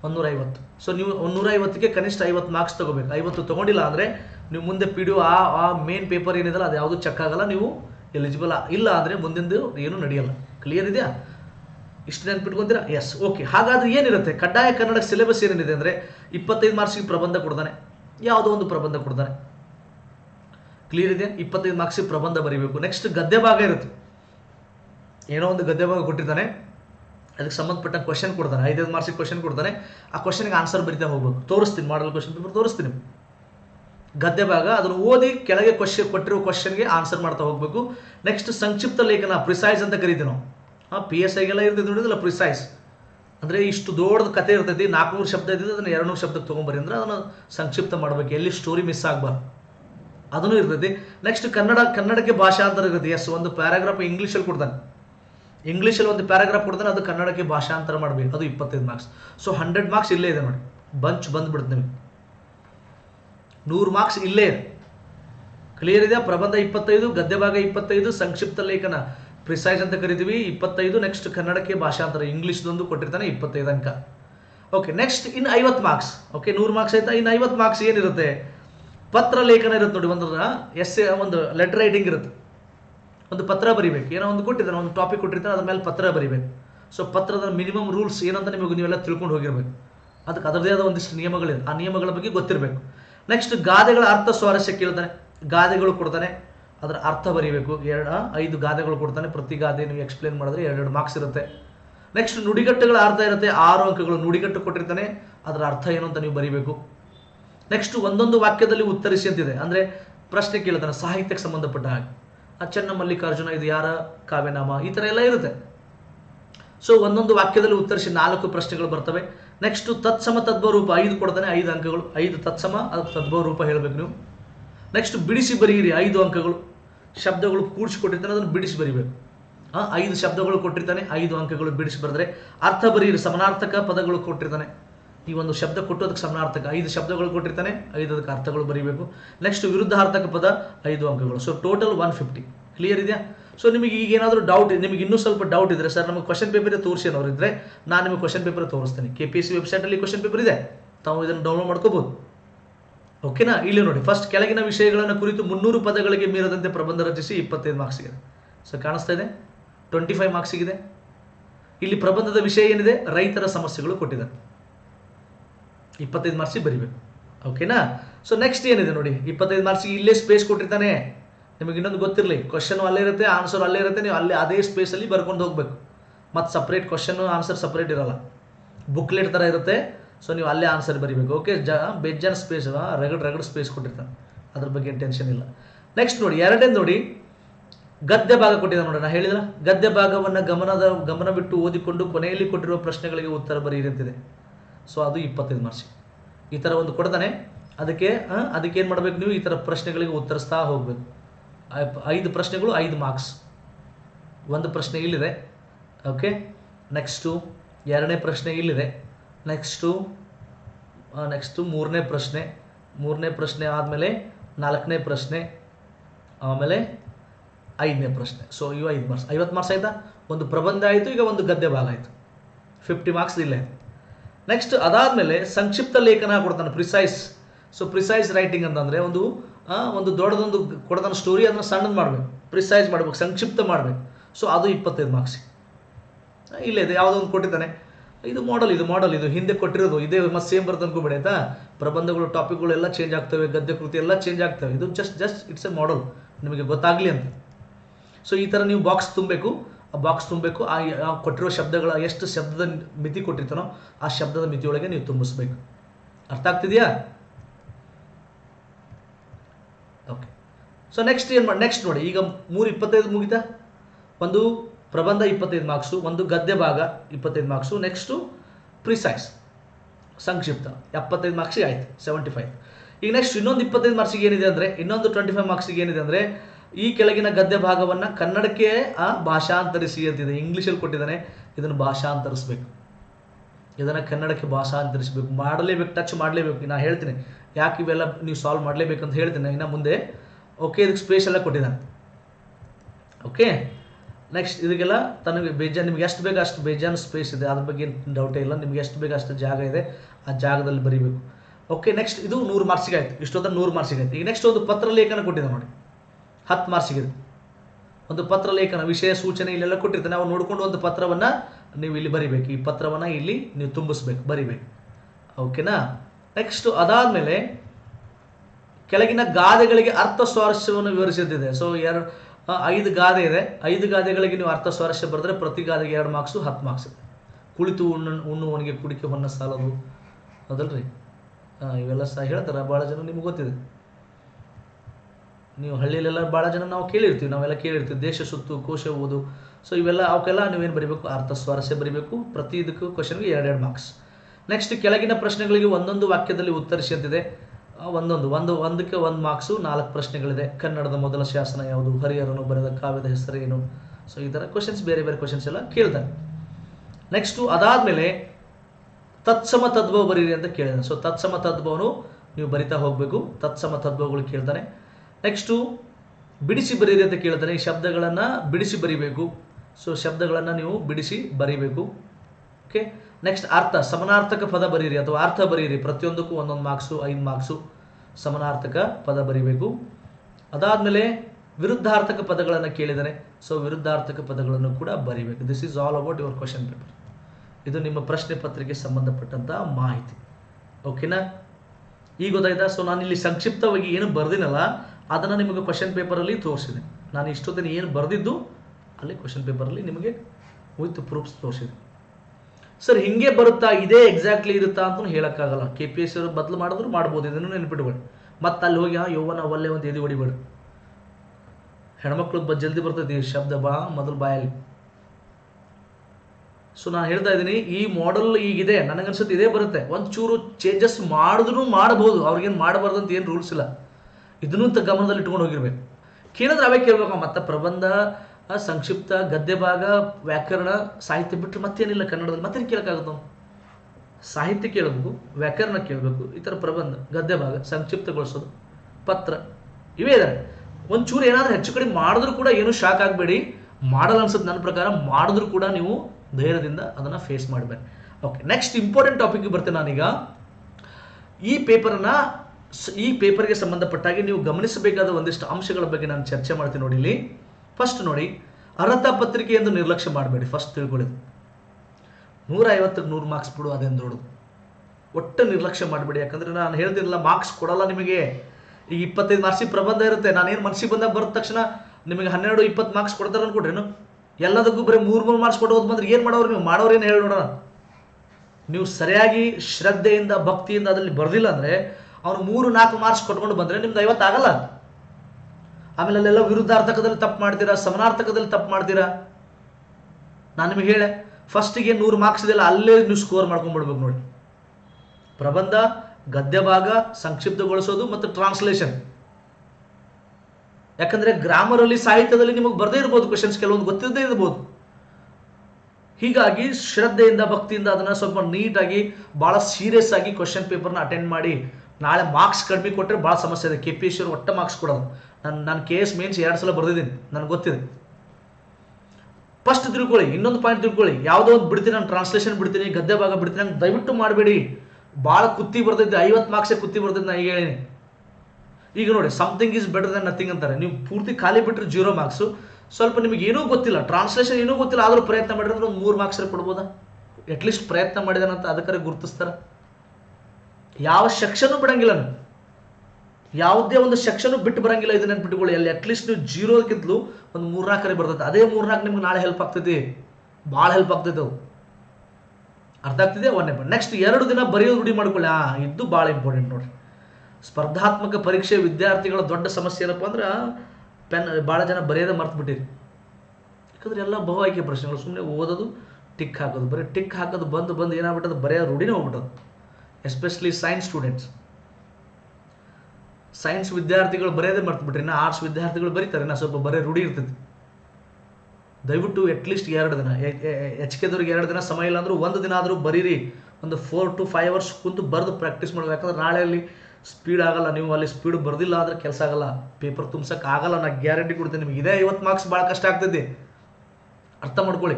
ಒಂದೂರ ಐವತ್ತು ಸೊ ನೀವು ಒಂದೂರ ಐವತ್ತಿಗೆ ಕನಿಷ್ಠ ಐವತ್ತು ಮಾರ್ಕ್ಸ್ ತೊಗೋಬೇಕು. ಐವತ್ತು ತೊಗೊಂಡಿಲ್ಲ ಅಂದರೆ ನೀವು ಮುಂದೆ ಪಿ ಡಿ ಆ ಆ ಮೇನ್ ಪೇಪರ್ ಏನಿದೆಯಲ್ಲ, ಅದು ಯಾವುದು ಚೆಕ್ ಆಗಲ್ಲ, ನೀವು ಎಲಿಜಿಬಲ್ ಇಲ್ಲ ಅಂದರೆ ಮುಂದಿಂದು ಏನೂ ನಡೆಯಲ್ಲ. ಕ್ಲಿಯರ್ ಇದೆಯಾ? ಇಷ್ಟು ನೆನ್ಪಿಟ್ಕೊಂತೀರಾ? ಎಸ್ ಓಕೆ ಹಾಗಾದ್ರೆ ಏನಿರುತ್ತೆ? ಕಡ್ಡಾಯ ಕನ್ನಡ ಸಿಲೆಬಸ್ ಏನಿದೆ ಅಂದರೆ ಇಪ್ಪತ್ತೈದು ಮಾರ್ಕ್ಸಿಗೆ ಪ್ರಬಂಧ ಕೊಡ್ತಾನೆ ಯಾವುದೋ ಒಂದು ಪ್ರಬಂಧ ಕೊಡ್ತಾನೆ ಕ್ಲಿಯರ್ ಇದೆ ಇಪ್ಪತ್ತೈದು ಮಾರ್ಕ್ಸಿಗೆ ಪ್ರಬಂಧ ಬರೀಬೇಕು. ನೆಕ್ಸ್ಟ್ ಗದ್ಯ ಭಾಗ ಇರುತ್ತೆ. ಏನೋ ಒಂದು ಗದ್ಯ ಭಾಗ ಕೊಟ್ಟಿರ್ತಾನೆ ಅದಕ್ಕೆ ಸಂಬಂಧಪಟ್ಟ ಕ್ವಶನ್ ಕೊಡ್ತಾನೆ, ಐದೈದು ಮಾರ್ಕ್ಸಿಗೆ ಕ್ವಶನ್ ಕೊಡ್ತಾನೆ. ಆ ಕ್ವಶನ್ಗೆ ಆನ್ಸರ್ ಬರಿತಾ ಹೋಗ್ಬೇಕು. ತೋರಿಸ್ತೀನಿ ಮಾಡಲ್ ಕ್ವಶನ್ ಪೇಪರ್ ತೋರಿಸ್ತೀನಿ. ಗದ್ಯ ಭಾಗ, ಅದನ್ನು ಓದಿ ಕೆಳಗೆ ಕ್ವಶನ್ ಕೊಟ್ಟಿರೋ ಕ್ವಶನ್ಗೆ ಆನ್ಸರ್ ಮಾಡ್ತಾ ಹೋಗಬೇಕು. ನೆಕ್ಸ್ಟ್ ಸಂಕ್ಷಿಪ್ತ ಲೇಖನ ಪ್ರಿಸೈಸ್ ಅಂತ ಕರಿತೀವಿ ನಾವು. ಪಿ ಎಸ್ ಐಗೆಲ್ಲ ಇರ್ತಿದ್ದು ನೋಡಿದ್ರಲ್ಲ ಪ್ರಿಸೈಸ್ ಅಂದರೆ ಇಷ್ಟು ದೊಡ್ಡದು ಕತೆ ಇರ್ತೈತಿ, ನಾಲ್ಕುನೂರು ಶಬ್ದ ಇದ್ದಿದ್ದು ಅದನ್ನು ಎರಡು ನೂರು ಶಬ್ದಕ್ಕೆ ತೊಗೊಂಬರಿ ಅಂದ್ರೆ ಅದನ್ನು ಸಂಕ್ಷಿಪ್ತ ಮಾಡಬೇಕು. ಎಲ್ಲಿ ಸ್ಟೋರಿ ಮಿಸ್ ಆಗಬಾರ್ದು. ಅದನ್ನು ಇರ್ತೈತಿ. ನೆಕ್ಸ್ಟ್ ಕನ್ನಡ, ಕನ್ನಡಕ್ಕೆ ಭಾಷಾಂತರ ಇರ್ತೈತಿ. ಎಸ್ ಒಂದು ಪ್ಯಾರಾಗ್ರಾಫ್ ಇಂಗ್ಲೀಷಲ್ಲಿ ಕೊಡ್ತಾನೆ. ಇಂಗ್ಲೀಷಲ್ಲಿ ಒಂದು ಪ್ಯಾರಾಗ್ರಾಫ್ ಕೊಡ್ತಾನೆ ಅದು ಕನ್ನಡಕ್ಕೆ ಭಾಷಾಂತರ ಮಾಡಬೇಕು. ಅದು ಇಪ್ಪತ್ತೈದು ಮಾರ್ಕ್ಸ್ ಸೊ ಹಂಡ್ರೆಡ್ ಮಾರ್ಕ್ಸ್ ಇಲ್ಲೇ ಇದೆ ನೋಡಿ. ಬಂಚ್ ಬಂದ್ಬಿಡುತ್ತೆ ನಿಮಗೆ. ನೂರು ಮಾರ್ಕ್ಸ್ ಇಲ್ಲೇ ಇದೆ. ಕ್ಲಿಯರ್ ಇದೆ ಪ್ರಬಂಧ ಇಪ್ಪತ್ತೈದು, ಗದ್ಯಭಾಗ ಇಪ್ಪತ್ತೈದು, ಸಂಕ್ಷಿಪ್ತ ಲೇಖನ. ಪ್ರಿಸೈಸ್ ಅಂತ ಕರಿತೀವಿ. ಇಪ್ಪತ್ತೈದು ನೆಕ್ಸ್ಟ್ ಕನ್ನಡಕ್ಕೆ ಭಾಷಾಂತರ. ಇಂಗ್ಲೀಷ್ದೊಂದು ಕೊಟ್ಟಿರ್ತಾನೆ ಇಪ್ಪತ್ತೈದು ಅಂಕ. ಓಕೆ ನೆಕ್ಸ್ಟ್ ಇನ್ನು ಐವತ್ತು ಮಾರ್ಕ್ಸ್ ಓಕೆ ನೂರು ಮಾರ್ಕ್ಸ್ ಆಯ್ತಾ? ಇನ್ನು ಐವತ್ತು ಮಾರ್ಕ್ಸ್ ಏನಿರುತ್ತೆ? ಪತ್ರ ಲೇಖನ ಇರುತ್ತೆ ನೋಡಿ, ಒಂದು ಎಸ್ ಒಂದು ಲೆಟರ್ ರೈಟಿಂಗ್ ಇರುತ್ತೆ. ಒಂದು ಪತ್ರ ಬರಿಬೇಕು. ಏನೋ ಒಂದು ಕೊಟ್ಟಿದ್ದಾರೆ, ಒಂದು ಟಾಪಿಕ್ ಕೊಟ್ಟಿರ್ತಾರೆ, ಅದ್ರ ಮೇಲೆ ಪತ್ರ ಬರಿಬೇಕು. ಸೊ ಪತ್ರದ ಮಿನಿಮಮ್ ರೂಲ್ಸ್ ಏನಂತ ನಿಮಗೆ ನೀವೆಲ್ಲ ತಿಳ್ಕೊಂಡು ಹೋಗಿರ್ಬೇಕು. ಅದಕ್ಕೆ ಅದರದೇ ಆದ ಒಂದಿಷ್ಟು ನಿಯಮಗಳಿದೆ ಆ ನಿಯಮಗಳ ಬಗ್ಗೆ ಗೊತ್ತಿರಬೇಕು. ನೆಕ್ಸ್ಟ್ ಗಾದೆಗಳ ಅರ್ಥ ಸ್ವಾರಸ್ಯ ಕೇಳ್ತಾನೆ. ಗಾದೆಗಳು ಕೊಡ್ತಾನೆ. ಅದರ ಅರ್ಥ ಬರಿಬೇಕು. ಎರಡು, ಐದು ಗಾದೆಗಳು ಕೊಡ್ತಾನೆ. ಪ್ರತಿ ಗಾದೆ ನೀವು ಎಕ್ಸ್ಪ್ಲೇನ್ ಮಾಡಿದ್ರೆ ಎರಡೆರಡು ಮಾರ್ಕ್ಸ್ ಇರುತ್ತೆ. ನೆಕ್ಸ್ಟ್ ನುಡಿಗಟ್ಟುಗಳ ಅರ್ಥ ಇರುತ್ತೆ. ಆರು ಅಂಕಗಳು ನುಡಿಗಟ್ಟು ಕೊಟ್ಟಿರ್ತಾನೆ. ಅದರ ಅರ್ಥ ಏನು ಅಂತ ನೀವು ಬರಿಬೇಕು. ನೆಕ್ಸ್ಟ್ ಒಂದೊಂದು ವಾಕ್ಯದಲ್ಲಿ ಉತ್ತರಿಸಿ ಅಂತಿದೆ. ಅಂದರೆ ಪ್ರಶ್ನೆ ಕೇಳ್ತಾನೆ, ಸಾಹಿತ್ಯಕ್ಕೆ ಸಂಬಂಧಪಟ್ಟ ಹಾಗೆ. ಆ ಚೆನ್ನ ಮಲ್ಲಿಕಾರ್ಜುನ, ಇದು ಯಾರ ಕಾವ್ಯನಾಮ? ಈ ಥರ ಎಲ್ಲ ಇರುತ್ತೆ. ಸೊ ಒಂದೊಂದು ವಾಕ್ಯದಲ್ಲಿ ಉತ್ತರಿಸಿ ನಾಲ್ಕು ಪ್ರಶ್ನೆಗಳು ಬರ್ತವೆ. ನೆಕ್ಸ್ಟ್ ತತ್ಸಮ ತದ್ಭವ ರೂಪ ಐದು ಕೊಡ್ತಾನೆ, ಐದು ಅಂಕಗಳು. ಐದು ತತ್ಸಮ, ಅದಕ್ಕೆ ತದ್ಭವ ರೂಪ ಹೇಳಬೇಕು ನೀವು. ನೆಕ್ಸ್ಟ್ ಬಿಡಿಸಿ ಬರೀರಿ ಐದು ಅಂಕಗಳು. ಶಬ್ದಗಳು ಕೂಡಿಸಿ ಕೊಟ್ಟಿರ್ತಾನೆ ಅದನ್ನು ಬಿಡಿಸಿ ಬರಿಬೇಕು. ಐದು ಶಬ್ದಗಳು ಕೊಟ್ಟಿರ್ತಾನೆ, ಐದು ಅಂಕಗಳು ಬಿಡಿಸಿ ಬರೆದ್ರೆ ಅರ್ಥ ಬರೀರಿ ಸಮನಾರ್ಥಕ ಪದಗಳು ಕೊಟ್ಟಿರ್ತಾನೆ. ಈ ಒಂದು ಶಬ್ದ ಕೊಟ್ಟೋದಕ್ಕೆ ಸಮನಾರ್ಥಕ. ಐದು ಶಬ್ದಗಳು ಕೊಟ್ಟಿರ್ತಾನೆ, ಐದು ಅದಕ್ಕೆ ಅರ್ಥಗಳು ಬರೀಬೇಕು. ನೆಕ್ಸ್ಟ್ ವಿರುದ್ಧಾರ್ಥಕ ಪದ ಐದು ಅಂಕಗಳು. So total one fifty clear ಇದೆಯಾ? ಸೊ ನಿಮಗೆ ಈಗ ಏನಾದರೂ ಡೌಟ್ ನಿಮಗೆ ಇನ್ನೂ ಸ್ವಲ್ಪ ಡೌಟ್ ಇದ್ರೆ ಸರ್ ನಮಗೆ ಕ್ವಶನ್ ಪೇಪರ್ ತೋರಿಸಿ ಅನ್ನೋರು ಇದ್ರೆ ನಾನು ನಿಮಗೆ ಕ್ವಶನ್ ಪೇಪರ್ ತೋರಿಸ್ತೀನಿ. ಕೆ ಪಿ ಎಸ್ ಸಿ ವೆಬ್ಸೈಟಲ್ಲಿ ಕ್ವಶನ್ ಪೇಪರ್ ಇದೆ. ತಾವು ಇದನ್ನು ಡೌನ್ಲೋಡ್ ಮಾಡ್ಕೋಬೋದು. ಓಕೆನಾ ಇಲ್ಲಿ ನೋಡಿ. ಫಸ್ಟ್ ಕೆಳಗಿನ ವಿಷಯಗಳನ್ನು ಕುರಿತು ಮುನ್ನೂರು ಪದಗಳಿಗೆ ಮೀರದಂತೆ ಪ್ರಬಂಧ ರಚಿಸಿ ಇಪ್ಪತ್ತೈದು ಮಾರ್ಕ್ಸಿಗೆ ಸೊ ಕಾಣಿಸ್ತಾ ಇದೆ? ಟ್ವೆಂಟಿ ಫೈವ್ ಮಾರ್ಕ್ಸಿಗಿದೆ ಇಲ್ಲಿ ಪ್ರಬಂಧದ ವಿಷಯ ಏನಿದೆ? ರೈತರ ಸಮಸ್ಯೆಗಳು ಕೊಟ್ಟಿದ್ದಾರೆ. ಇಪ್ಪತ್ತೈದು ಮಾರ್ಕ್ಸಿಗೆ ಬರಿಬೇಕು. ಓಕೆನಾ ಸೊ ನೆಕ್ಸ್ಟ್ ಏನಿದೆ ನೋಡಿ? ಇಪ್ಪತ್ತೈದು ಮಾರ್ಕ್ಸಿಗೆ ಇಲ್ಲೇ ಸ್ಪೇಸ್ ಕೊಟ್ಟಿರ್ತಾನೆ. ನಿಮಗೆ ಇನ್ನೊಂದು ಗೊತ್ತಿರಲಿ ಕ್ವಶನ್ ಅಲ್ಲೇ ಇರುತ್ತೆ ಆನ್ಸರ್ ಅಲ್ಲೇ ಇರುತ್ತೆ, ನೀವು ಅಲ್ಲೇ ಅದೇ ಸ್ಪೇಸಲ್ಲಿ ಬರ್ಕೊಂಡು ಹೋಗಬೇಕು. ಮತ್ತು ಸಪ್ರೇಟ್ ಕ್ವಶನ್ ಆನ್ಸರ್ ಸಪ್ರೇಟ್ ಇರಲ್ಲ. ಬುಕ್ಲೆಟ್ ಥರ ಇರುತ್ತೆ ಸೊ ನೀವು ಅಲ್ಲೇ ಆನ್ಸರ್ ಬರಿಬೇಕು. ಓಕೆ ಜ ಬೆಜ್ಜನ್ ಸ್ಪೇಸ್ ರಗಡ್ ರಗಡ್ ಸ್ಪೇಸ್ ಕೊಟ್ಟಿರ್ತಾನೆ. ಅದ್ರ ಬಗ್ಗೆ ಟೆನ್ಷನ್ ಇಲ್ಲ. ನೆಕ್ಸ್ಟ್ ನೋಡಿ ಎರಡನೇ ನೋಡಿ. ಗದ್ಯ ಭಾಗ ಕೊಟ್ಟಿದ್ದಾನೆ ನೋಡಿ ನಾನು ಹೇಳಿದ್ರ ಗದ್ಯ ಭಾಗವನ್ನು ಗಮನದ ಗಮನ ಬಿಟ್ಟು ಓದಿಕೊಂಡು ಕೊನೆಯಲ್ಲಿ ಕೊಟ್ಟಿರುವ ಪ್ರಶ್ನೆಗಳಿಗೆ ಉತ್ತರ ಬರೀರಿ ಅಂತಿದೆ. ಸೊ ಅದು ಇಪ್ಪತ್ತೈದು ಮಾರ್ಕ್ಸ್ ಈ ಥರ ಒಂದು ಕೊಡ್ತಾನೆ, ಅದಕ್ಕೆ ಅದಕ್ಕೆ ಏನು ಮಾಡಬೇಕು ನೀವು? ಈ ಥರ ಪ್ರಶ್ನೆಗಳಿಗೆ ಉತ್ತರಿಸ್ತಾ ಹೋಗಬೇಕು. ಐದು ಪ್ರಶ್ನೆಗಳು, ಐದು ಮಾರ್ಕ್ಸ್. ಒಂದು ಪ್ರಶ್ನೆ ಇಲ್ಲಿದೆ. ಓಕೆ? ನೆಕ್ಸ್ಟು, ಎರಡನೇ ಪ್ರಶ್ನೆ ಇಲ್ಲಿದೆ. ನೆಕ್ಸ್ಟು ನೆಕ್ಸ್ಟು ಮೂರನೇ ಪ್ರಶ್ನೆ. ಮೂರನೇ ಪ್ರಶ್ನೆ ಆದಮೇಲೆ ನಾಲ್ಕನೇ ಪ್ರಶ್ನೆ, ಆಮೇಲೆ ಐದನೇ ಪ್ರಶ್ನೆ. ಸೊ, ಇವು ಐದು ಮಾರ್ಕ್ಸ್. ಐವತ್ತು ಮಾರ್ಕ್ಸ್ ಆಯಿತಾ? ಒಂದು ಪ್ರಬಂಧ ಆಯಿತು, ಈಗ ಒಂದು ಗದ್ಯ ಭಾಗ ಆಯಿತು. ಫಿಫ್ಟಿ ಮಾರ್ಕ್ಸ್ ಇಲ್ಲೇ. ನೆಕ್ಸ್ಟ್ ಅದಾದಮೇಲೆ ಸಂಕ್ಷಿಪ್ತ ಲೇಖನ ಕೊಡ್ತಾನೆ ಪ್ರಿಸೈಸ್. ಸೊ ಪ್ರಿಸೈಸ್ ರೈಟಿಂಗ್ ಅಂತಂದರೆ ಒಂದು ಒಂದು ದೊಡ್ಡದೊಂದು ಕೊಡ್ತಾನೆ ಸ್ಟೋರಿ ಅದನ್ನು ಸಣ್ಣದು ಮಾಡಬೇಕು. ಪ್ರಿಸೈಸ್ ಮಾಡಬೇಕು, ಸಂಕ್ಷಿಪ್ತ ಮಾಡಬೇಕು. ಸೊ ಅದು ಇಪ್ಪತ್ತೈದು ಮಾರ್ಕ್ಸ್ ಇಲ್ಲ ಇದೆ, ಯಾವುದೋ ಒಂದು ಕೊಟ್ಟಿದ್ದಾನೆ. ಇದು ಮಾಡಲ್ ಇದು ಮಾಡಲ್ ಇದು ಹಿಂದೆ ಕೊಟ್ಟಿರೋದು, ಇದೇ ಮತ್ತೆ ಸೇಮ್ ಬರುತ್ತೆ ಅನ್ಕೋಬೇಡಿ ಆಯ್ತಾ? ಪ್ರಬಂಧಗಳು ಟಾಪಿಕ್ಗಳು ಎಲ್ಲ ಚೇಂಜ್ ಆಗ್ತವೆ, ಗದ್ಯ ಕೃತಿ ಎಲ್ಲ ಚೇಂಜ್ ಆಗ್ತವೆ. ಇದು just just it's a model ನಿಮಗೆ ಗೊತ್ತಾಗಲಿ ಅಂತ. ಸೊ ಈ ಥರ ನೀವು ಬಾಕ್ಸ್ ತುಂಬಬೇಕು. ಬಾಕ್ಸ್ ತುಂಬಬೇಕು, ಆ ಕೊಟ್ಟಿರೋ ಶಬ್ದಗಳ ಎಷ್ಟು ಶಬ್ದದ ಮಿತಿ ಕೊಟ್ಟಿರ್ತಾನೋ ಆ ಶಬ್ದದ ಮಿತಿಯೊಳಗೆ ನೀವು ತುಂಬಿಸ್ಬೇಕು. ಅರ್ಥ ಆಗ್ತಿದೆಯಾ? ಓಕೆ ಸೊ ನೆಕ್ಸ್ಟ್ ಏನು ಮಾಡಿ ನೆಕ್ಸ್ಟ್ ನೋಡಿ, ಈಗ ಮೂರು ಇಪ್ಪತ್ತೈದು ಮುಗಿತಾ? ಒಂದು ಪ್ರಬಂಧ ಇಪ್ಪತ್ತೈದು ಮಾರ್ಕ್ಸು ಒಂದು ಗದ್ಯ ಭಾಗ ಇಪ್ಪತ್ತೈದು ಮಾರ್ಕ್ಸು ನೆಕ್ಸ್ಟು ಪ್ರಿಸೈಸ್ ಸಂಕ್ಷಿಪ್ತ, ಎಪ್ಪತ್ತೈದು ಮಾರ್ಕ್ಸಿಗೆ ಆಯ್ತು ಸೆವೆಂಟಿ ಫೈವ್ ಈಗ ನೆಕ್ಸ್ಟ್ ಇನ್ನೊಂದು ಇಪ್ಪತ್ತೈದು ಮಾರ್ಕ್ಸಿಗೆ ಏನಿದೆ ಅಂದರೆ, ಇನ್ನೊಂದು ಟ್ವೆಂಟಿ ಫೈವ್ ಮಾರ್ಕ್ಸಿಗೆ ಏನಿದೆ ಅಂದರೆ ಈ ಕೆಳಗಿನ ಗದ್ಯ ಭಾಗವನ್ನ ಕನ್ನಡಕ್ಕೆ, ಆ, ಭಾಷಾಂತರಿಸಿ ಅಂತಿದೆ. ಇಂಗ್ಲೀಷಲ್ಲಿ ಕೊಟ್ಟಿದ್ದಾನೆ, ಇದನ್ನು ಭಾಷಾಂತರಿಸ್ಬೇಕು. ಇದನ್ನು ಕನ್ನಡಕ್ಕೆ ಭಾಷಾಂತರಿಸಬೇಕು. ಮಾಡಲೇಬೇಕು ಟಚ್ ಮಾಡಲೇಬೇಕು. ನಾನು ಹೇಳ್ತೀನಿ. ಯಾಕೆ ಇವೆಲ್ಲ ನೀವು ಸಾಲ್ವ್ ಮಾಡಲೇಬೇಕು ಅಂತ ಹೇಳ್ತೀನಿ. ಇನ್ನು ಮುಂದೆ ಓಕೆ ಇದಕ್ಕೆ ಸ್ಪೇಸ್ ಎಲ್ಲ ಕೊಟ್ಟಿದ್ದಾನೆ. ಓಕೆ ನೆಕ್ಸ್ಟ್ ಇದಕ್ಕೆಲ್ಲ ತನಗೆ ಬೇಜಾನ್, ನಿಮ್ಗೆ ಎಷ್ಟು ಬೇಕು ಅಷ್ಟು ಬೇಜಾನ್ ಸ್ಪೇಸ್ ಇದೆ. ಅದ್ರ ಬಗ್ಗೆ ಏನು ಡೌಟೇ ಇಲ್ಲ. ನಿಮ್ಗೆ ಎಷ್ಟು ಬೇಕು ಅಷ್ಟು ಜಾಗ ಇದೆ, ಆ ಜಾಗದಲ್ಲಿ ಬರೀಬೇಕು. ಓಕೆ ನೆಕ್ಸ್ಟ್ ಇದು ನೂರು ಮಾರ್ಕ್ಸಿಗೆ ಆಯ್ತು. ಇಷ್ಟೊತ್ತ ನೂರು ಮಾರ್ಕ್ಸಿಗೆ ಆಯ್ತು. ಈಗ ನೆಕ್ಸ್ಟ್ ಒಂದು ಪತ್ರ ಲೇಖನ ಕೊಟ್ಟಿದೆ ನೋಡಿ. ಹತ್ತು ಮಾರ್ಕ್ಸಿಗೆ ಇದೆ ಒಂದು ಪತ್ರ ಲೇಖನ, ವಿಷಯ, ಸೂಚನೆ ಇಲ್ಲೆಲ್ಲ ಕೊಟ್ಟಿರ್ತಾನೆ ನಾವು ನೋಡ್ಕೊಂಡು ಒಂದು ಪತ್ರವನ್ನು ನೀವು ಇಲ್ಲಿ ಬರಿಬೇಕು. ಈ ಪತ್ರವನ್ನು ಇಲ್ಲಿ ನೀವು ತುಂಬಿಸ್ಬೇಕು, ಬರಿಬೇಕು. ಓಕೆನಾ ನೆಕ್ಸ್ಟ್ ಅದಾದಮೇಲೆ ಕೆಳಗಿನ ಗಾದೆಗಳಿಗೆ ಅರ್ಥ ಸ್ವಾರಸ್ಯವನ್ನು ವಿವರಿಸಿದ್ದಿದೆ ಸೊ ಎರಡು ಐದು ಗಾದೆ ಇದೆ. ಐದು ಗಾದೆಗಳಿಗೆ ನೀವು ಅರ್ಥ ಸ್ವಾರಸ್ಯ ಬರೆದ್ರೆ ಪ್ರತಿ ಗಾದೆಗೆ ಎರಡು ಮಾರ್ಕ್ಸು ಹತ್ತು ಮಾರ್ಕ್ಸ್ ಕುಳಿತು ಉಣ್ಣು ಉಣ್ಣುವನಿಗೆ ಕುಡಿಕೆ ಹೊನ್ನ ಸಾಲದು. ಅದಲ್ರಿ ಇವೆಲ್ಲ ಸಹ ಹೇಳ್ತಾರೆ. ಭಾಳ ಜನ ನಿಮ್ಗೆ ಗೊತ್ತಿದೆ. ನೀವು ಹಳ್ಳಿಯಲ್ಲೆಲ್ಲ ಭಾಳ ಜನ ನಾವು ಕೇಳಿರ್ತೀವಿ, ನಾವೆಲ್ಲ ಕೇಳಿರ್ತೀವಿ, ದೇಶ ಸುತ್ತು, ಕೋಶ ಓದು. ಸೊ ಇವೆಲ್ಲ ಅವಕ್ಕೆಲ್ಲ ನೀವೇನು ಬರೀಬೇಕು? ಅರ್ಥ ಸ್ವಾರಸ್ಯ ಬರೀಬೇಕು. ಪ್ರತಿ ಇದಕ್ಕೂ ಕ್ವಶನ್ಗೆ ಎರಡೆರಡು ಮಾರ್ಕ್ಸ್ ನೆಕ್ಸ್ಟ್ ಕೆಳಗಿನ ಪ್ರಶ್ನೆಗಳಿಗೆ ಒಂದೊಂದು ವಾಕ್ಯದಲ್ಲಿ ಉತ್ತರಿಸಿ ಅಂತಿದೆ ಒಂದೊಂದು, ಒಂದು, ಒಂದಕ್ಕೆ ಒಂದು ಮಾರ್ಕ್ಸು ನಾಲ್ಕು ಪ್ರಶ್ನೆಗಳಿದೆ. ಕನ್ನಡದ ಮೊದಲ ಶಾಸನ ಯಾವುದು? ಹರಿಹರನು ಬರೆದ ಕಾವ್ಯದ ಹೆಸರೇನು ಸೊ ಈ ಥರ ಕ್ವಶನ್ಸ್ ಬೇರೆ ಬೇರೆ ಕ್ವಶನ್ಸ್ ಎಲ್ಲ ಕೇಳ್ತಾರೆ. ನೆಕ್ಸ್ಟು ಅದಾದಮೇಲೆ ತತ್ಸಮ ತದ್ಭವ ಬರೀರಿ ಅಂತ ಕೇಳಿದಾನೆ ಸೊ ತತ್ಸಮ ತದ್ಭವನು ನೀವು ಬರಿತಾ ಹೋಗಬೇಕು. ತತ್ಸಮ ತದ್ಭವಗಳು ಕೇಳ್ತಾನೆ ನೆಕ್ಸ್ಟು ಬಿಡಿಸಿ ಬರೀರಿ ಅಂತ ಕೇಳ್ತಾನೆ ಈ ಶಬ್ದಗಳನ್ನು ಬಿಡಿಸಿ ಬರಿಬೇಕು. ಸೊ ಶಬ್ದಗಳನ್ನು ನೀವು ಬಿಡಿಸಿ ಬರಿಬೇಕು. ಓಕೆ ನೆಕ್ಸ್ಟ್ ಅರ್ಥ. ಸಮನಾರ್ಥಕ ಪದ ಬರೀರಿ ಅಥವಾ ಅರ್ಥ ಬರೀರಿ. ಪ್ರತಿಯೊಂದಕ್ಕೂ ಒಂದೊಂದು ಮಾರ್ಕ್ಸು ಐದು ಮಾರ್ಕ್ಸು ಸಮನಾರ್ಥಕ ಪದ ಬರಿಬೇಕು. ಅದಾದಮೇಲೆ ವಿರುದ್ಧಾರ್ಥಕ ಪದಗಳನ್ನು ಕೇಳಿದರೆ ಸೊ ವಿರುದ್ಧಾರ್ಥಕ ಪದಗಳನ್ನು ಕೂಡ ಬರಿಬೇಕು. This is all about your question paper ಇದು ನಿಮ್ಮ ಪ್ರಶ್ನೆ ಪತ್ರಿಕೆ ಸಂಬಂಧಪಟ್ಟಂಥ ಮಾಹಿತಿ. ಓಕೆನಾ ಈಗ ಗೊತ್ತಾಯ್ತಾ? ಸೊ ನಾನು ಇಲ್ಲಿ ಸಂಕ್ಷಿಪ್ತವಾಗಿ ಏನು ಬರ್ದಿನಲ್ಲ. ಅದನ್ನು ನಿಮಗೆ ಕ್ವಶನ್ ಪೇಪರಲ್ಲಿ ತೋರಿಸಿದೆ. ನಾನು ಇಷ್ಟೊತ್ತಿನ ಏನು ಬರೆದಿದ್ದು, ಅಲ್ಲಿ ಕ್ವಶನ್ ಪೇಪರಲ್ಲಿ ನಿಮಗೆ ವಿತ್ ಪ್ರೂಫ್ಸ್ ತೋರಿಸಿದೆ. ಸರ್, ಹಿಂಗೆ ಬರುತ್ತಾ, ಇದೇ ಎಕ್ಸಾಕ್ಟ್ಲಿ ಇರುತ್ತಾ ಅಂತ ಹೇಳೋಕ್ಕಾಗಲ್ಲ. ಕೆ ಪಿ ಎಸ್ ಅವರು ಬದಲು ಮಾಡಿದ್ರು ಮಾಡ್ಬೋದು, ಇದನ್ನು ನೆನ್ಪಿಟ್ಬೇಡಿ ಮತ್ತೆ ಅಲ್ಲಿ ಹೋಗಿ, ಆ ಯೌವನ ಒಲ್ಲೆ ಒಂದು ಎದಿ ಹೊಡಿಬೇಡ. ಹೆಣ್ಮಕ್ಳು ಬ ಜಲ್ದಿ ಬರ್ತೈತಿ ಶಬ್ದ ಬಾ ಮೊದಲು ಬಾಯಲ್ಲಿ. ಸೊ ನಾನು ಹೇಳ್ತಾ ಇದ್ದೀನಿ, ಈ ಮಾಡೆಲ್ ಈಗಿದೆ, ನನಗನ್ಸುತ್ತೆ, ಇದೇ ಬರುತ್ತೆ. ಒಂದು ಚೂರು ಚೇಂಜಸ್ ಮಾಡಿದ್ರು ಮಾಡ್ಬೋದು. ಅವ್ರಿಗೇನು ಮಾಡಬಾರ್ದು ಅಂತ ಏನು ರೂಲ್ಸ್ ಇಲ್ಲ. ಇದನ್ನೂ ಗಮನದಲ್ಲಿ ಇಟ್ಕೊಂಡು ಹೋಗಿರ್ಬೇಕು. ಕೇಳಿದ್ರೆ ಅವೇ ಕೇಳ್ಬೇಕು, ಮತ್ತೆ ಪ್ರಬಂಧ ಸಂಕ್ಷಿಪ್ತ, ಗದ್ಯ ಭಾಗ, ವ್ಯಾಕರಣ, ಸಾಹಿತ್ಯ ಬಿಟ್ಟರೆ ಮತ್ತೇನಿಲ್ಲ ಕನ್ನಡದಲ್ಲಿ. ಮತ್ತೇನು ಕೇಳೋಕ್ಕಾಗುತ್ತೆ? ಸಾಹಿತ್ಯ ಕೇಳಬೇಕು, ವ್ಯಾಕರಣ ಕೇಳಬೇಕು, ಈ ಥರ ಪ್ರಬಂಧ, ಗದ್ಯ ಭಾಗ, ಸಂಕ್ಷಿಪ್ತಗೊಳಿಸೋದು, ಪತ್ರ, ಇವೇ ಇದಾವೆ. ಒಂಚೂರು ಏನಾದರೂ ಹೆಚ್ಚು ಕಡಿಮೆ ಮಾಡಿದ್ರು ಕೂಡ ಏನು ಶಾಕ್ ಆಗಬೇಡಿ. ಮಾಡಲ್ಲ ಅನ್ಸುತ್ತೆ ನನ್ನ ಪ್ರಕಾರ, ಮಾಡಿದ್ರು ಕೂಡ ನೀವು ಧೈರ್ಯದಿಂದ ಅದನ್ನು ಫೇಸ್ ಮಾಡಬೇಕು. ಓಕೆ ನೆಕ್ಸ್ಟ್ ಇಂಪಾರ್ಟೆಂಟ್ ಟಾಪಿಕ್ಗೆ ಬರ್ತೇನೆ ನಾನೀಗ. ಈ ಪೇಪರನ್ನ ಈ ಪೇಪರ್ಗೆ ಸಂಬಂಧಪಟ್ಟಾಗಿ ನೀವು ಗಮನಿಸಬೇಕಾದ ಒಂದಿಷ್ಟು ಅಂಶಗಳ ಬಗ್ಗೆ ನಾನು ಚರ್ಚೆ ಮಾಡ್ತೀನಿ ನೋಡಿ ಇಲ್ಲಿ. ಫಸ್ಟ್ ನೋಡಿ, ಅರ್ಹತಾ ಪತ್ರಿಕೆ ಎಂದು ನಿರ್ಲಕ್ಷ್ಯ ಮಾಡಬೇಡಿ ಫಸ್ಟ್ ತಿಳ್ಕೊಳ್ಳಿ ನೂರ ಐವತ್ತಕ್ಕೆ ನೂರು ಮಾರ್ಕ್ಸ್ ಬಿಡು, ಅದೇನು ದೊಡ್ಡದು. ಒಟ್ಟು ನಿರ್ಲಕ್ಷ್ಯ ಮಾಡಬೇಡಿ, ಯಾಕಂದ್ರೆ ನಾನು ಹೇಳ್ತಿರಲ್ಲ ಮಾರ್ಕ್ಸ್ ಕೊಡಲ್ಲ ನಿಮಗೆ. ಈಗ ಇಪ್ಪತ್ತೈದು ಮಾರ್ಕ್ಸಿಗೆ ಪ್ರಬಂಧ ಇರುತ್ತೆ, ನಾನೇನು ಮನಸ್ಸಿಗೆ ಬಂದಾಗ ಬರೆದ ತಕ್ಷಣ ನಿಮಗೆ ಹನ್ನೆರಡು, ಇಪ್ಪತ್ತು ಮಾರ್ಕ್ಸ್ ಕೊಡ್ತಾರೆ ಅನ್ಕೊಡ್ರೇನು? ಎಲ್ಲದಕ್ಕೂ ಬರೀ ಮೂರು ಮೂರು ಮಾರ್ಕ್ಸ್ ಕೊಡೋದು ಬಂದ್ರೆ ಏನು ಮಾಡೋರು ನೀವು? ಮಾಡೋರೇನು ಹೇಳಿ ನೋಡೋಣ? ನೀವು ಸರಿಯಾಗಿ ಶ್ರದ್ಧೆಯಿಂದ, ಭಕ್ತಿಯಿಂದ ಅದರಲ್ಲಿ ಬರೆದಿಲ್ಲ ಅಂದರೆ ಅವ್ನು ಮೂರು, ನಾಲ್ಕು ಮಾರ್ಕ್ಸ್ ಕೊಟ್ಕೊಂಡು ಬಂದರೆ ನಿಮ್ದು ಐವತ್ತು ಆಗಲ್ಲ. ಆಮೇಲೆ ಅಲ್ಲೆಲ್ಲ ವಿರುದ್ಧಾರ್ಥಕದಲ್ಲಿ ತಪ್ಪು ಮಾಡ್ತೀರಾ, ಸಮನಾರ್ಥಕದಲ್ಲಿ ತಪ್ಪು ಮಾಡ್ತೀರಾ? ನಾನು ನಿಮಗೆ ಹೇಳೆ ಫಸ್ಟಿಗೆ ನೂರು ಮಾರ್ಕ್ಸ್ ಇದೆಯಲ್ಲ ಅಲ್ಲೇ ನೀವು ಸ್ಕೋರ್ ಮಾಡ್ಕೊಂಡ್ಬಿಡ್ಬೇಕು ನೋಡಿ. ಪ್ರಬಂಧ ಗದ್ಯ ಭಾಗ ಸಂಕ್ಷಿಪ್ತಗೊಳಿಸೋದು ಮತ್ತು ಟ್ರಾನ್ಸ್ಲೇಷನ್ ಯಾಕಂದ್ರೆ ಗ್ರಾಮರಲ್ಲಿ ಸಾಹಿತ್ಯದಲ್ಲಿ ನಿಮಗೆ ಬರದೇ ಇರ್ಬೋದು ಕ್ವಶನ್ಸ್ ಕೆಲವೊಂದು ಗೊತ್ತಿರದೇ ಇರ್ಬೋದು. ಹೀಗಾಗಿ ಶ್ರದ್ಧೆಯಿಂದ, ಭಕ್ತಿಯಿಂದ ಅದನ್ನ ಸ್ವಲ್ಪ ನೀಟಾಗಿ ಭಾಳ ಸೀರಿಯಸ್ ಆಗಿ ಕ್ವಶನ್ ಪೇಪರ್ನ ಅಟೆಂಡ್ ಮಾಡಿ ನಾಳೆ ಮಾರ್ಕ್ಸ್ ಕಡಿಮೆ ಕೊಟ್ಟರೆ ಭಾಳ ಸಮಸ್ಯೆ ಇದೆ. ಕೆ ಪಿ ಎಸ್ ಒಟ್ಟ ಮಾರ್ಕ್ಸ್ ಕೊಡೋದು ನಾನು ನಾನು ಕೆ ಎಸ್ ಮೇನ್ಸ್ ಎರಡು ಸಲ ಬರೆದಿದ್ದೀನಿ. ನನಗೆ ಗೊತ್ತಿದೆ. ಫಸ್ಟ್ ತಿಳ್ಕೊಳ್ಳಿ, ಇನ್ನೊಂದು ಪಾಯಿಂಟ್ ತಿಳ್ಕೊಳ್ಳಿ. ಯಾವುದೋ ಒಂದು ಬಿಡ್ತೀನಿ ನಾನು ಟ್ರಾನ್ಸ್ಲೇಷನ್ ಬಿಡ್ತೀನಿ ಗದ್ಯ ಭಾಗ ಬಿಡ್ತೀನಿ, ನಂಗೆ ದಯವಿಟ್ಟು ಮಾಡಬೇಡಿ. ಭಾಳ ಕುತ್ತಿ ಬರ್ತೈತೆ ಐವತ್ತು ಮಾರ್ಕ್ಸೇ ಕುತ್ತಿ ಬರ್ತೈತೆ ನಾನು ಈಗ ಹೇಳೀನಿ. ಈಗ ನೋಡಿ something is better than nothing ಅಂತಾರೆ. ನೀವು ಪೂರ್ತಿ ಖಾಲಿ ಬಿಟ್ಟರೆ ಜೀರೋ ಮಾರ್ಕ್ಸು ಸ್ವಲ್ಪ ನಿಮಗೆ ಏನೂ ಗೊತ್ತಿಲ್ಲ ಟ್ರಾನ್ಸ್ಲೇಷನ್ ಏನೂ ಗೊತ್ತಿಲ್ಲ, ಆದರೂ ಪ್ರಯತ್ನ ಮಾಡಿದ್ರೆ ಒಂದು ಮೂರು ಮಾರ್ಕ್ಸ್ ಕೊಡ್ಬೋದಾ? ಅಟ್ಲೀಸ್ಟ್ ಪ್ರಯತ್ನ ಮಾಡಿದಾನಂತ ಅದಕ್ಕೆ ಗುರುತಿಸ್ತಾರ. ಯಾವ ಸೆಕ್ಷನು ಬಿಡಂಗಿಲ್ಲ ಯಾವುದೇ ಒಂದು ಸೆಕ್ಷನು ಬಿಟ್ಟು ಬರಂಗಿಲ್ಲ ಇದನ್ನ ನೆನ್ಪಿಟ್ಕೊಳ್ಳಿ. ಅಲ್ಲಿ ಅಟ್ಲೀಸ್ಟ್ ನೀವು ಜೀರೋಕ್ಕಿಂತಲೂ ಒಂದು ಮೂರ್ನಾಲ್ಕರೆ ಬರ್ತೈತೆ ಅದೇ ಮೂರ್ನಾಲ್ಕು ನಿಮ್ಗೆ ನಾಳೆ ಹೆಲ್ಪ್ ಆಗ್ತೈತಿ. ಭಾಳ ಹೆಲ್ಪ್ ಆಗ್ತೈತೆ ಅವು ಅರ್ಥ ಆಗ್ತಿದೆ? ಒನ್ ನೆಕ್ಸ್ಟ್ ಎರಡು ದಿನ ಬರೆಯೋದು ರೂಢಿ ಮಾಡ್ಕೊಳ್ಳಿ. ಆ ಇದು ಭಾಳ ಇಂಪಾರ್ಟೆಂಟ್ ನೋಡ್ರಿ. ಸ್ಪರ್ಧಾತ್ಮಕ ಪರೀಕ್ಷೆ ವಿದ್ಯಾರ್ಥಿಗಳ ದೊಡ್ಡ ಸಮಸ್ಯೆ ಏನಪ್ಪ ಅಂದ್ರೆ, ಪೆನ್, ಭಾಳ ಜನ ಬರೆಯೋದೇ ಮರ್ತು ಬಿಟ್ಟಿರಿ. ಯಾಕಂದ್ರೆ ಎಲ್ಲ ಬಹು ಆಯ್ಕೆ ಪ್ರಶ್ನೆಗಳು. ಸುಮ್ಮನೆ ಓದೋದು, ಟಿಕ್ ಹಾಕೋದು. ಬರೀ ಟಿಕ್ ಹಾಕೋದು, ಬಂದು ಬಂದು ಏನಾಗ್ಬಿಟ್ಟದು? ಬರೆಯೋ ರೂಢಿನೇ ಹೋಗ್ಬಿಟ್ಟದು. ಎಸ್ಪೆಷಲಿ ಸೈನ್ಸ್ ಸ್ಟೂಡೆಂಟ್ಸ್ ಸೈನ್ಸ್ ವಿದ್ಯಾರ್ಥಿಗಳು ಬರೆಯೋದೇ ಮರ್ತು ನಾ ಆರ್ಟ್ಸ್ ವಿದ್ಯಾರ್ಥಿಗಳು ಬರೀತಾರೆ ನಾ ಸ್ವಲ್ಪ ಬರೀ ರೂಢಿ ಇರ್ತೈತಿ ದಯವಿಟ್ಟು ಅಟ್ಲೀಸ್ಟ್ ಎರಡು ದಿನ ಎಚ್ ಕೆದವ್ರಿಗೆ ಎರಡು ದಿನ ಸಮಯ ಇಲ್ಲ ಅಂದರೂ ಒಂದು ದಿನ ಆದರೂ ಬರೀರಿ. ಒಂದು ಫೋರ್ ಟು ಫೈವ್ ಅವರ್ಸ್ ಕುಂತು ಬರೆದು ಪ್ರಾಕ್ಟೀಸ್ ಮಾಡೋದು ಯಾಕಂದ್ರೆ ನಾಳೆ ಅಲ್ಲಿ ಸ್ಪೀಡ್ ಆಗಲ್ಲ, ನೀವು ಅಲ್ಲಿ ಸ್ಪೀಡ್ ಬರೆದಿಲ್ಲ ಅಂದ್ರೆ ಕೆಲಸ ಆಗಲ್ಲ. ಪೇಪರ್ ತುಂಬ್ಸಕ್ಕೆ ಆಗಲ್ಲ ನಾ ಗ್ಯಾರಂಟಿ ಕೊಡ್ತೀನಿ ನಿಮಗೆ. ಇದೇ ಐವತ್ತು ಮಾರ್ಕ್ಸ್ ಭಾಳ ಕಷ್ಟ ಆಗ್ತೈತಿ. ಅರ್ಥ ಮಾಡ್ಕೊಳ್ಳಿ.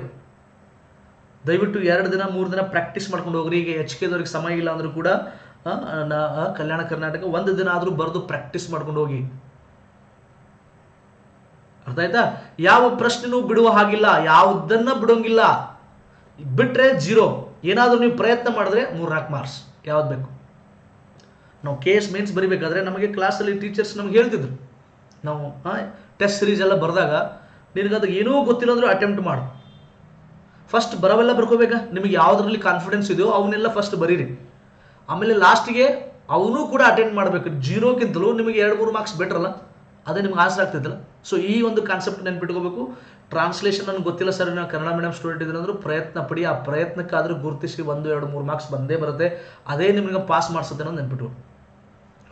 ದಯವಿಟ್ಟು ಎರಡು ದಿನ, ಮೂರು ದಿನ ಪ್ರಾಕ್ಟೀಸ್ ಮಾಡ್ಕೊಂಡು ಹೋಗ್ರಿ. ಈಗ ಎಚ್ ಕೆದವ್ರಿಗೆ ಸಮಯ ಇಲ್ಲ ಅಂದ್ರೂ ಕೂಡ ನಾ ಕಲ್ಯಾಣ ಕರ್ನಾಟಕ ಒಂದು ದಿನ ಆದರೂ ಬರೆದು ಪ್ರಾಕ್ಟೀಸ್ ಮಾಡ್ಕೊಂಡು ಹೋಗಿ. ಅರ್ಥ ಆಯ್ತಾ? ಯಾವ ಪ್ರಶ್ನೆನೂ ಬಿಡುವ ಹಾಗಿಲ್ಲ. ಯಾವುದನ್ನ ಬಿಡೋಂಗಿಲ್ಲ. ಬಿಟ್ರೆ ಜೀರೋ ಏನಾದರೂ ನೀವು ಪ್ರಯತ್ನ ಮಾಡಿದ್ರೆ ಮೂರ್ನಾಲ್ಕು ಮಾರ್ಕ್ಸ್ ಯಾವ್ದು ಬೇಕು? ನಾವು ಕೆ ಎಸ್ ಮೇನ್ಸ್ ಬರಿಬೇಕಾದ್ರೆ ನಮಗೆ ಕ್ಲಾಸಲ್ಲಿ ಟೀಚರ್ಸ್ ನಮ್ಗೆ ಹೇಳ್ತಿದ್ರು. ನಾವು ಟೆಸ್ಟ್ ಸಿರೀಸ್ ಎಲ್ಲ ಬರೆದಾಗ ನಿನಗದು ಏನೂ ಗೊತ್ತಿಲ್ಲ ಅಂದರೂ ಅಟೆಂಪ್ಟ್ ಮಾಡು. ಫಸ್ಟ್ ಬರವೆಲ್ಲ ಬರ್ಕೋಬೇಕಾ? ನಿಮಗೆ ಯಾವುದ್ರಲ್ಲಿ ಕಾನ್ಫಿಡೆನ್ಸ್ ಇದೆಯೋ ಅವನ್ನೆಲ್ಲ ಫಸ್ಟ್ ಬರೀರಿ. ಆಮೇಲೆ ಲಾಸ್ಟಿಗೆ ಅವನು ಕೂಡ ಅಟೆಂಡ್ ಮಾಡಬೇಕು. ಜೀರೋಕ್ಕಿಂತಲೂ ನಿಮಗೆ ಎರಡು, ಮೂರು ಮಾರ್ಕ್ಸ್ ಬೆಟ್ರಲ್ಲ ಅದೇ ನಿಮ್ಗೆ ಆಸೆ ಆಗ್ತೈತಲ್ಲ? ಸೊ ಈ ಒಂದು ಕಾನ್ಸೆಪ್ಟ್ ನೆನ್ಪಿಟ್ಕೋಬೇಕು. ಟ್ರಾನ್ಸ್ಲೇಷನ್ ನನಗೆ ಗೊತ್ತಿಲ್ಲ ಸರ್ ನಾನು ಕನ್ನಡ ಮೀಡಿಯಂ ಸ್ಟೂಡೆಂಟ್ ಇದ್ದೀನಿ ಅಂದ್ರೂ ಪ್ರಯತ್ನ ಪಡಿ. ಆ ಪ್ರಯತ್ನಕ್ಕಾದರೂ ಗುರುತಿಸಿ ಒಂದು, ಎರಡು, ಮೂರು ಮಾರ್ಕ್ಸ್ ಬಂದೇ ಬರುತ್ತೆ. ಅದೇ ನಿಮಗೆ ಪಾಸ್ ಮಾಡಿಸುತ್ತೆ ಅನ್ನೋದು ನೆನ್ಪಿಟ್ಟು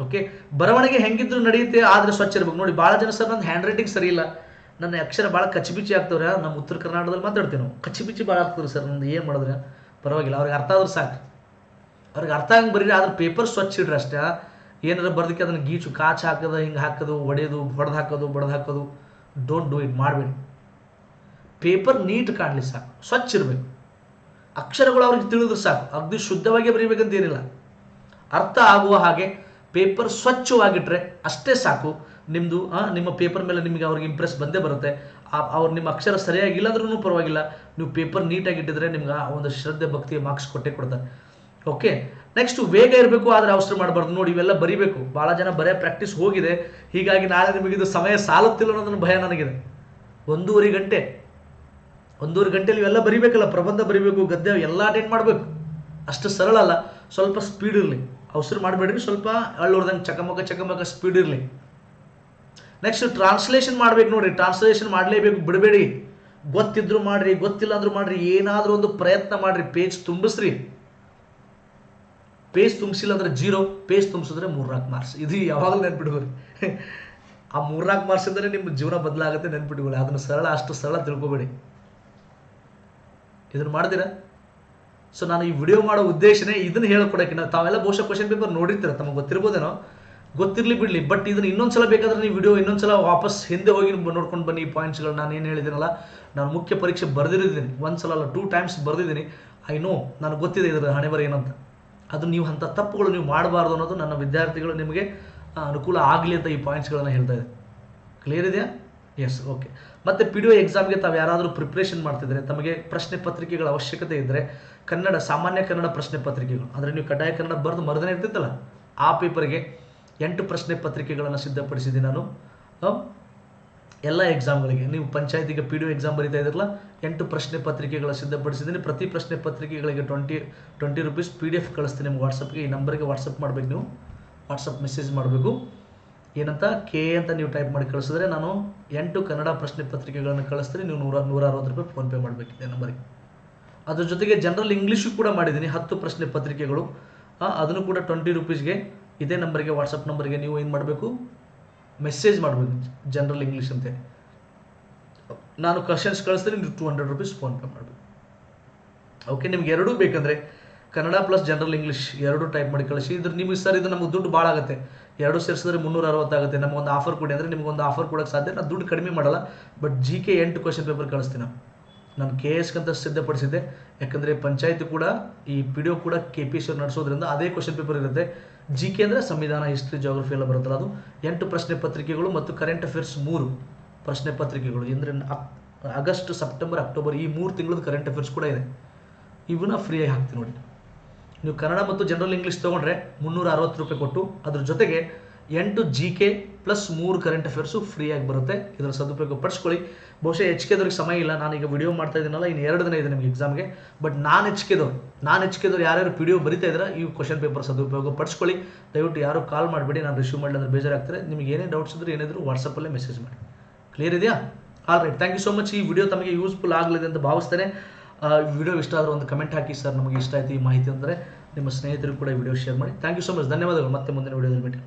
ಓಕೆ ಬರವಣಿಗೆ ಹೆಂಗಿದ್ರು ನಡೆಯುತ್ತೆ ಆದರೆ ಸ್ವಚ್ಛ ಇರ್ಬೇಕು. ನೋಡಿ ಭಾಳ ಜನ ಸರ್ ನನ್ನ ಹ್ಯಾಂಡ್ ರೈಟಿಂಗ್ ಸರಿ ಇಲ್ಲ. ನನ್ನ ಅಕ್ಷರ ಭಾಳ ಕಚ್ಚಿಬಿಚ್ಚಿ ಆಗ್ತವ್ರೆ, ನಮ್ಮ ಉತ್ತರ ಕರ್ನಾಟಕದಲ್ಲಿ ಮಾತಾಡ್ತೀವಿ ನಾವು. ಕಚ್ಚಿಬಿಚ್ಚಿ ಭಾಳ ಆಗ್ತದೆ ಸರ್ ನಂದು ಏನು ಮಾಡಿದ್ರೆ? ಪರವಾಗಿಲ್ಲ, ಅವ್ರಿಗೆ ಅರ್ಥ ಆದ್ರೆ ಸಾಕು. ಅವ್ರಿಗೆ ಅರ್ಥ ಹಂಗೆ ಬರೀರಿ, ಆದ್ರೆ ಪೇಪರ್ ಸ್ವಚ್ಛ ಇಡ್ರಿ ಅಷ್ಟೇ. ಏನಾರ ಬರ್ದಕ್ಕೆ ಅದನ್ನು ಗೀಚು, ಕಾಚು ಹಾಕೋದು, ಹಿಂಗೆ ಹಾಕೋದು ಒಡೆಯೋದು ಹೊಡೆದು ಹಾಕೋದು, ಬಡ್ದು ಹಾಕೋದು. ಡೋಂಟ್ ಡೂ ಇಟ್ ಮಾಡಬೇಡಿ. ಪೇಪರ್ ನೀಟ್ ಕಾಣಲಿ ಸಾಕು, ಸ್ವಚ್ಛ ಇರಬೇಕು. ಅಕ್ಷರಗಳು ಅವ್ರಿಗೆ ತಿಳಿದ್ರೆ ಸಾಕು, ಅಗ್ದಿ ಶುದ್ಧವಾಗಿ ಬರೀಬೇಕಂತ ಏನಿಲ್ಲ. ಅರ್ಥ ಆಗುವ ಹಾಗೆ ಪೇಪರ್ ಸ್ವಚ್ಛವಾಗಿಟ್ರೆ ಅಷ್ಟೇ ಸಾಕು. ನಿಮ್ಮದು ನಿಮ್ಮ ಪೇಪರ್ ಮೇಲೆ ನಿಮಗೆ ಅವ್ರಿಗೆ ಇಂಪ್ರೆಸ್ ಬಂದೇ ಬರುತ್ತೆ. ಅವ್ರು ನಿಮ್ಮ ಅಕ್ಷರ ಸರಿಯಾಗಿಲ್ಲ ಅಂದ್ರೂ ಪರವಾಗಿಲ್ಲ. ನೀವು ಪೇಪರ್ ನೀಟಾಗಿ ಇಟ್ಟಿದ್ರೆ ನಿಮ್ಗೆ ಆ ಒಂದು ಶ್ರದ್ಧೆ ಭಕ್ತಿ ಮಾರ್ಕ್ಸ್ ಕೊಟ್ಟೆ ಕೊಡ್ತಾರೆ. ಓಕೆ ನೆಕ್ಸ್ಟ್ ವೇಗ ಇರಬೇಕು, ಆದರೆ ಅವಸರ ಮಾಡಬಾರ್ದು. ನೋಡಿ, ಇವೆಲ್ಲ ಬರಿಬೇಕು. ಭಾಳ ಜನ ಬರೆಯ ಪ್ರಾಕ್ಟೀಸ್ ಹೋಗಿದೆ. ಹೀಗಾಗಿ ನಾಳೆ ಇದು ಸಮಯ ಸಾಲುತ್ತಿಲ್ಲ ಅನ್ನೋದನ್ನು ಭಯ ನನಗಿದೆ. ಒಂದೂವರೆ ಗಂಟೆ. ಒಂದೂವರೆ ಗಂಟೆಲಿ ಇವೆಲ್ಲ ಬರಿಬೇಕಲ್ಲ. ಪ್ರಬಂಧ ಬರಿಬೇಕು, ಗದ್ಯ ಎಲ್ಲ ಅಟೆಂಡ್ ಮಾಡಬೇಕು. ಅಷ್ಟು ಸರಳ ಅಲ್ಲ. ಸ್ವಲ್ಪ ಸ್ಪೀಡ್ ಇರಲಿ. ಅವಸರ ಮಾಡಬೇಡ್ರಿ. ಸ್ವಲ್ಪ ಅಳ್ಳೋರ್ದಂಗೆ ಚಕಮಕ ಚಕಮಕ ಸ್ಪೀಡ್ ಇರಲಿ. ನೆಕ್ಸ್ಟ್ ಟ್ರಾನ್ಸ್ಲೇಷನ್ ಮಾಡ್ಬೇಕು ನೋಡ್ರಿ ಟ್ರಾನ್ಸ್ಲೇಷನ್ ಮಾಡಲೇಬೇಕು, ಬಿಡಬೇಡಿ. ಗೊತ್ತಿದ್ರು ಮಾಡ್ರಿ, ಗೊತ್ತಿಲ್ಲ ಅಂದ್ರೂ ಮಾಡ್ರಿ. ಏನಾದರೂ ಒಂದು ಪ್ರಯತ್ನ ಮಾಡ್ರಿ. ಪೇಜ್ ತುಂಬಿಸ್ರಿ. ಪೇಜ್ ತುಂಬಿಸಿಲ್ಲ ಅಂದ್ರೆ ಜೀರೋ ಪೇಜ್ ತುಂಬಿಸಿದ್ರೆ ಮೂರ್ನಾಲ್ಕು ಮಾರ್ಕ್ಸ್ ಇದು ಯಾವಾಗಲೂ ನೆನ್ಪಿಡ್ಬೋದು. ಆ ಮೂರ್ನಾಲ್ಕು ಮಾರ್ಕ್ಸ್ ಅಂದರೆ ನಿಮ್ಮ ಜೀವನ ಬದಲಾಗುತ್ತೆ ನೆನ್ಪಿಟ್ಕೊಳ್ಳಿ. ಅದನ್ನು ಸರಳ, ಅಷ್ಟು ಸರಳ ತಿಳ್ಕೊಬೇಡಿ. ಇದನ್ನು ಮಾಡ್ತೀರಾ? ಸೊ ನಾನು ಈ ವಿಡಿಯೋ ಮಾಡೋ ಉದ್ದೇಶನೇ ಇದನ್ನ ಹೇಳ್ಕೊಡಕ್ಕೆ ನಾವು ತಾವೆಲ್ಲ ಬಹುಶಃ ಕ್ವಶನ್ ಪೇಪರ್ ನೋಡಿರ್ತೀರ? ತಮಗೆ ಗೊತ್ತಿರ್ಬೋದೇನೋ? ಗೊತ್ತಿರಲಿ ಬಿಡಲಿ ಬಟ್ ಇದನ್ನ ಇನ್ನೊಂದ್ಸಲ ಬೇಕಾದ್ರೆ ನೀವು ವಿಡಿಯೋ ಇನ್ನೊಂದ್ಸಲ ವಾಪಸ್ ಹಿಂದೆ ಹೋಗಿ ನೋಡ್ಕೊಂಡು ಬನ್ನಿ ಈ ಪಾಯಿಂಟ್ಸ್ಗಳು ನಾನು ಏನು ಹೇಳಿದ್ದೀನಲ್ಲ ನಾನು ಮುಖ್ಯ ಪರೀಕ್ಷೆ ಬರೆದಿರಿದ್ದೀನಿ. ಒಂದ್ಸಲ ಅಲ್ಲ ಟೂ ಟೈಮ್ಸ್ ಬರೆದಿದ್ದೀನಿ. ಐ ನೋ ನನಗೆ ಗೊತ್ತಿದೆ ಇದರ ಹಣೆ ಬರ ಏನಂತ. ಅದು ನೀವು ಅಂಥ ತಪ್ಪುಗಳು ನೀವು ಮಾಡಬಾರ್ದು ಅನ್ನೋದು ನನ್ನ ವಿದ್ಯಾರ್ಥಿಗಳು ನಿಮಗೆ ಅನುಕೂಲ ಆಗಲಿ ಅಂತ ಈ ಪಾಯಿಂಟ್ಸ್ಗಳನ್ನು ಹೇಳ್ತಾ ಇದೆ ಕ್ಲಿಯರ್ ಇದೆಯಾ? ಎಸ್ ಓಕೆ ಮತ್ತು ಪಿ ಡಿ ಒ ಎಕ್ಸಾಮ್ಗೆ ತಾವು ಯಾರಾದರೂ ಪ್ರಿಪ್ರೇಷನ್ ಮಾಡ್ತಿದ್ರೆ, ತಮಗೆ ಪ್ರಶ್ನೆ ಪತ್ರಿಕೆಗಳ ಅವಶ್ಯಕತೆ ಇದ್ದರೆ ಕನ್ನಡ, ಸಾಮಾನ್ಯ ಕನ್ನಡ ಪ್ರಶ್ನೆ ಪತ್ರಿಕೆಗಳು. ಅಂದರೆ ನೀವು ಕಡ್ಡಾಯ ಕನ್ನಡ ಬರೆದು ಮರದನೇ ಇರ್ತಿತ್ತಲ್ಲ, ಆ ಪೇಪರ್ಗೆ ಎಂಟು ಪ್ರಶ್ನೆ ಪತ್ರಿಕೆಗಳನ್ನು ಸಿದ್ಧಪಡಿಸಿದ್ದೀನಿ ನಾನು. ಎಲ್ಲ ಎಕ್ಸಾಮ್ಗಳಿಗೆ ನೀವು ಪಂಚಾಯತಿಗೆ ಪಿ ಡಿ ಒ ಎಕ್ಸಾಮ್ ಬರೀತಾ ಇದ್ರಲ್ಲ ಎಂಟು ಪ್ರಶ್ನೆ ಪತ್ರಿಕೆಗಳ ಸಿದ್ಧಪಡಿಸಿದ್ದೀನಿ. ಪ್ರತಿ ಪ್ರಶ್ನೆ ಪತ್ರಿಕೆಗಳಿಗೆ twenty twenty rupees P D F ಕಳಿಸ್ತೀನಿ ನಿಮ್ಗೆ ವಾಟ್ಸಪ್ಗೆ ಈ ನಂಬರ್ಗೆ ವಾಟ್ಸಪ್ ಮಾಡಬೇಕು ನೀವು. ವಾಟ್ಸಪ್ ಮೆಸೇಜ್ ಮಾಡಬೇಕು. ಏನಂತ? ಕೆ ಅಂತ ನೀವು ಟೈಪ್ ಮಾಡಿ ಕಳಿಸಿದ್ರೆ ನಾನು ಎಂಟು ಕನ್ನಡ ಪ್ರಶ್ನೆ ಪತ್ರಿಕೆಗಳನ್ನು ಕಳಿಸ್ತೀನಿ. ನೀವು ನೂರ ನೂರ ಅರವತ್ತು ರೂಪಾಯಿ ಫೋನ್ಪೇ ಮಾಡಬೇಕಿದೆ ನಂಬರಿಗೆ ಅದ್ರ ಜೊತೆಗೆ ಜನರಲ್ ಇಂಗ್ಲೀಷು ಕೂಡ ಮಾಡಿದ್ದೀನಿ. ಹತ್ತು ಪ್ರಶ್ನೆ ಪತ್ರಿಕೆಗಳು. ಅದನ್ನು ಕೂಡ ಟ್ವೆಂಟಿ ರುಪೀಸ್ಗೆ ಇದೇ ನಂಬರ್ಗೆ ವಾಟ್ಸಪ್ ನಂಬರ್ಗೆ ನೀವು ಏನು ಮಾಡಬೇಕು? ಮೆಸೇಜ್ ಮಾಡಬೇಕು ಜನರಲ್ ಇಂಗ್ಲೀಷ್ ಅಂತೆ. ನಾನು ಕ್ವಶನ್ಸ್ ಕಳಿಸ್ತೀನಿ, ನೀವು ಟೂ ಹಂಡ್ರೆಡ್ ರುಪೀಸ್ ಫೋನ್ಪೇ ಮಾಡಬೇಕು. ಓಕೆ ನಿಮ್ಗೆ ಎರಡೂ ಬೇಕಂದರೆ ಕನ್ನಡ ಪ್ಲಸ್ ಜನರಲ್ ಇಂಗ್ಲೀಷ್ ಎರಡು ಟೈಪ್ ಮಾಡಿ ಕಳಿಸಿ. ಇದ್ರ ನಿಮಗೆ ಸರ್ ಇದು ನಮಗೆ ದುಡ್ಡು ಭಾಳ ಆಗುತ್ತೆ. ಎರಡು ಸೇರಿಸಿದ್ರೆ ಮುನ್ನೂರ ಅರವತ್ತಾಗುತ್ತೆ ಒಂದು ಆಫರ್ ಕೊಡಿ ಅಂದರೆ ನಿಮಗೊಂದು ಆಫರ್ ಕೊಡೋಕ್ಕೆ ಸಾಧ್ಯ ನಾನು ದುಡ್ಡು ಕಡಿಮೆ ಮಾಡಲ್ಲ. ಬಟ್ ಜಿ ಕೆ ಎಂಟು ಕ್ವಶನ್ ಪೇಪರ್ ಕಳಿಸ್ತೀನಿ ನಾನು. ಕೆ ಕೆ ಎಸ್ಗಂತ ಸಿದ್ಧಪಡಿಸಿದ್ದೆ. ಯಾಕಂದರೆ ಪಂಚಾಯತ್ ಕೂಡ, ಈ ಪಿ ಡಿ ಒ ಕೂಡ ಕೆ ಪಿ ಎಸ್ ನಡೆಸೋದ್ರಿಂದ ಅದೇ ಕ್ವಶನ್ ಪೇಪರ್ ಇರುತ್ತೆ. ಜಿ ಕೆ ಅಂದರೆ ಸಂವಿಧಾನ ಹಿಸ್ಟ್ರಿ ಜಾಗ್ರಫಿ ಎಲ್ಲ ಬರುತ್ತಲ್ಲ, ಅದು ಎಂಟು ಪ್ರಶ್ನೆ ಪತ್ರಿಕೆಗಳು ಮತ್ತು ಕರೆಂಟ್ ಅಫೇರ್ಸ್ ಮೂರು ಪ್ರಶ್ನೆ ಪತ್ರಿಕೆಗಳು. ಅಂದರೆ ಆಗಸ್ಟ್, ಸೆಪ್ಟೆಂಬರ್, ಅಕ್ಟೋಬರ್ ಈ ಮೂರು ತಿಂಗಳದ್ದು ಕರೆಂಟ್ ಅಫೇರ್ಸ್ ಕೂಡ ಇದೆ. ಇವನ್ನ ಫ್ರೀಯಾಗಿ ಹಾಕ್ತೀನಿ ನೋಡಿ. ನೀವು ಕನ್ನಡ ಮತ್ತು ಜನರಲ್ ಇಂಗ್ಲೀಷ್ ತೊಗೊಂಡ್ರೆ ಮುನ್ನೂರ ಅರವತ್ತು ರೂಪಾಯಿ ಕೊಟ್ಟು, ಅದ್ರ ಜೊತೆಗೆ ಎಂಟು ಜಿ ಕೆ ಪ್ಲಸ್ ಮೂರು ಕರೆಂಟ್ ಅಫೇರ್ಸು ಫ್ರೀಯಾಗಿ ಬರುತ್ತೆ. ಇದನ್ನು ಸದುಪಯೋಗ ಪಡಿಸ್ಕೊಳ್ಳಿ. ಬಹುಶಃ ಹೆಚ್ಕೆದವ್ರಿಗೆ ಸಮಯ ಇಲ್ಲ. ನಾನೀಗ ವಿಡಿಯೋ ಮಾಡ್ತಾ ಇದ್ದೀನಲ್ಲ, ಇನ್ನು ಎರಡು ದಿನ ಇದೆ ನಿಮಗೆ ಎಕ್ಸಾಮ್ಗೆ ಬಟ್ ನಾನು ಹೆಚ್ಕೆದವ್ರು ನಾನು ನಾನು ಯಾರ್ಯಾರು ವಿಡಿಯೋ ಬರಿತಾ ಇದ್ದಾರೆ ಈ ಕ್ವಶನ್ ಪೇಪರ್ ಸದುಪಯೋಗ ಪಡಿಸ್ಕೊಳ್ಳಿ. ದಯವಿಟ್ಟು ಯಾರು ಕಾಲ್ ಮಾಡಬೇಡಿ, ನಾನು ರಿಸೀವ್ ಮಾಡಲಿ ಅಂದರೆ ಬೇಜಾರಾಗ್ತಾರೆ ನಿಮಗೆ ಏನೇ ಡೌಟ್ಸ್ ಇದ್ರೆ ಏನಿದ್ರು ವಾಟ್ಸಪ್ಪಲ್ಲೇ ಮೆಸೇಜ್ ಮಾಡಿ. ಕ್ಲಿಯರ್ ಇದೆಯಾ? All right thank you so much ಈ ವಿಡಿಯೋ ತಮಗೆ ಯೂಸ್ಫುಲ್ ಆಗಲಿದೆ ಅಂತ ಭಾವಿಸ್ತೇನೆ. ವಿಡಿಯೋ ಇಷ್ಟ ಆದರೆ ಒಂದು ಕಮೆಂಟ್ ಹಾಕಿ ಸರ್ ನಮಗೆ ಇಷ್ಟ ಆಯಿತು ಈ ಮಾಹಿತಿ ಅಂದರೆ. ನಿಮ್ಮ ಸ್ನೇಹಿತರು ಕೂಡ ಈ ವಿಡಿಯೋ ಶೇರ್ ಮಾಡಿ. ಥ್ಯಾಂಕ್ ಯು ಸೋ ಮಚ್ ಧನ್ಯವಾದಗಳು. ಮತ್ತೆ ಮುಂದಿನ ವಿಡಿಯೋದಲ್ಲಿ ಭೇಟಿ